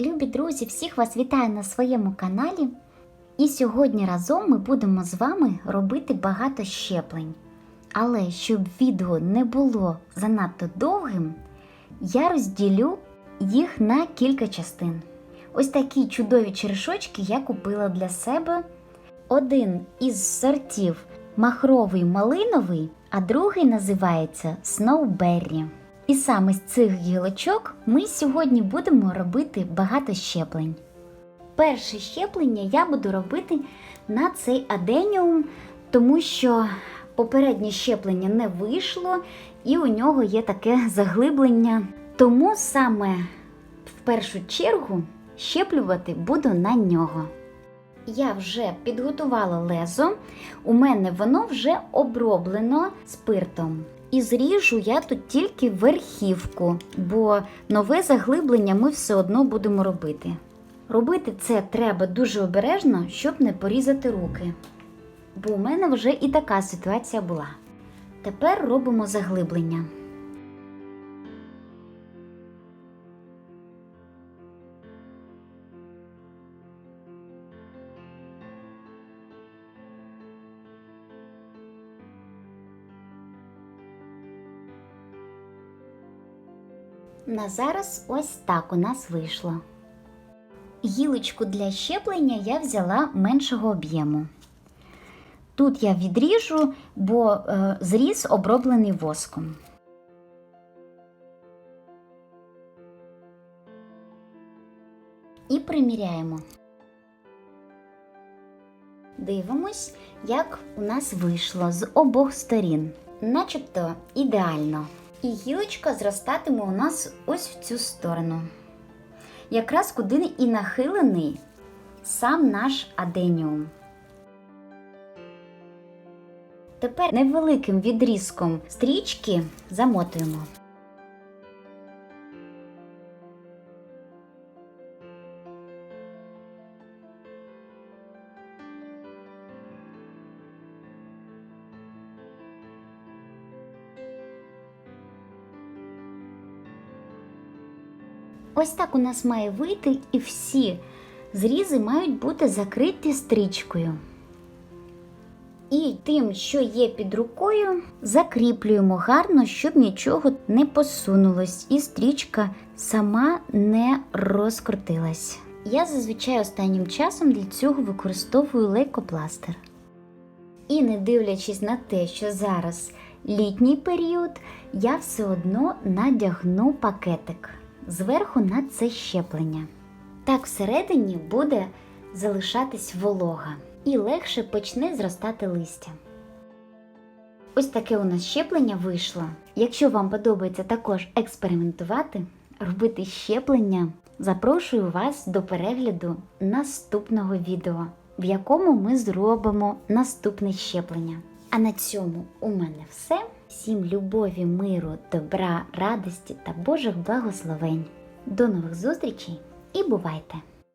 Любі друзі, всіх вас вітаю на своєму каналі. І сьогодні разом ми будемо з вами робити багато щеплень. Але щоб відео не було занадто довгим, я розділю їх на кілька частин. Ось такі чудові черешочки я купила для себе. Один із сортів махровий малиновий, а другий називається Snowberry. І саме з цих гілочок ми сьогодні будемо робити багато щеплень. Перше щеплення я буду робити на цей аденіум, тому що попереднє щеплення не вийшло, і у нього є таке заглиблення. Тому саме в першу чергу щеплювати буду на нього. Я вже підготувала лезо, у мене воно вже оброблено спиртом. І зріжу я тут тільки верхівку, бо нове заглиблення ми все одно будемо робити. Робити це треба дуже обережно, щоб не порізати руки. Бо у мене вже і така ситуація була. Тепер робимо заглиблення. На зараз ось так у нас вийшло. Гілочку для щеплення я взяла меншого об'єму. Тут я відріжу, бо е, зріз оброблений воском. І приміряємо. Дивимось, як у нас вийшло з обох сторін. Начебто ідеально. І гілочка зростатиме у нас ось в цю сторону. Якраз куди і нахилений сам наш аденіум. Тепер невеликим відрізком стрічки замотуємо. Ось так у нас має вийти, і всі зрізи мають бути закриті стрічкою. І тим, що є під рукою, закріплюємо гарно, щоб нічого не посунулось, і стрічка сама не розкрутилась. Я зазвичай останнім часом для цього використовую лейкопластир. І не дивлячись на те, що зараз літній період, я все одно надягну пакетик зверху на це щеплення. Так всередині буде залишатись волога і легше почне зростати листя. Ось таке у нас щеплення вийшло. Якщо вам подобається також експериментувати, робити щеплення, запрошую вас до перегляду наступного відео, в якому ми зробимо наступне щеплення. А на цьому у мене все. Всім любові, миру, добра, радості та Божих благословень. До нових зустрічей і бувайте!